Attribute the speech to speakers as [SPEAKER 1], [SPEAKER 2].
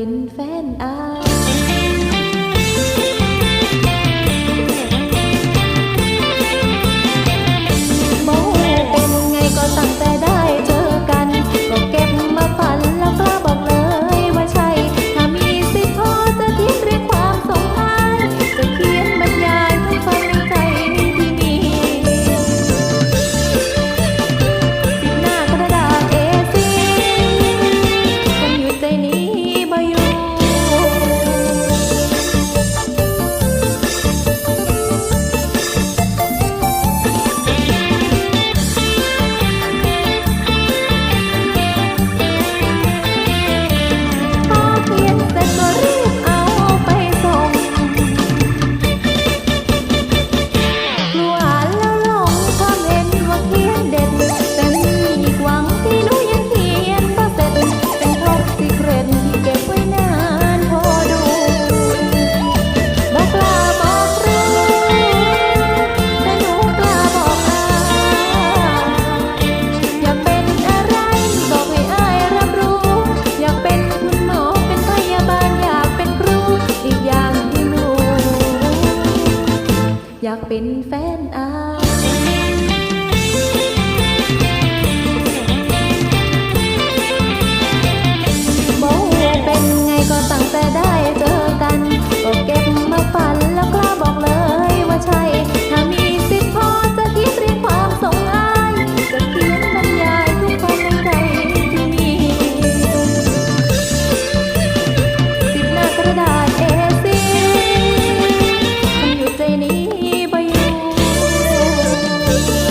[SPEAKER 1] เป็นแฟนอา đến fan love.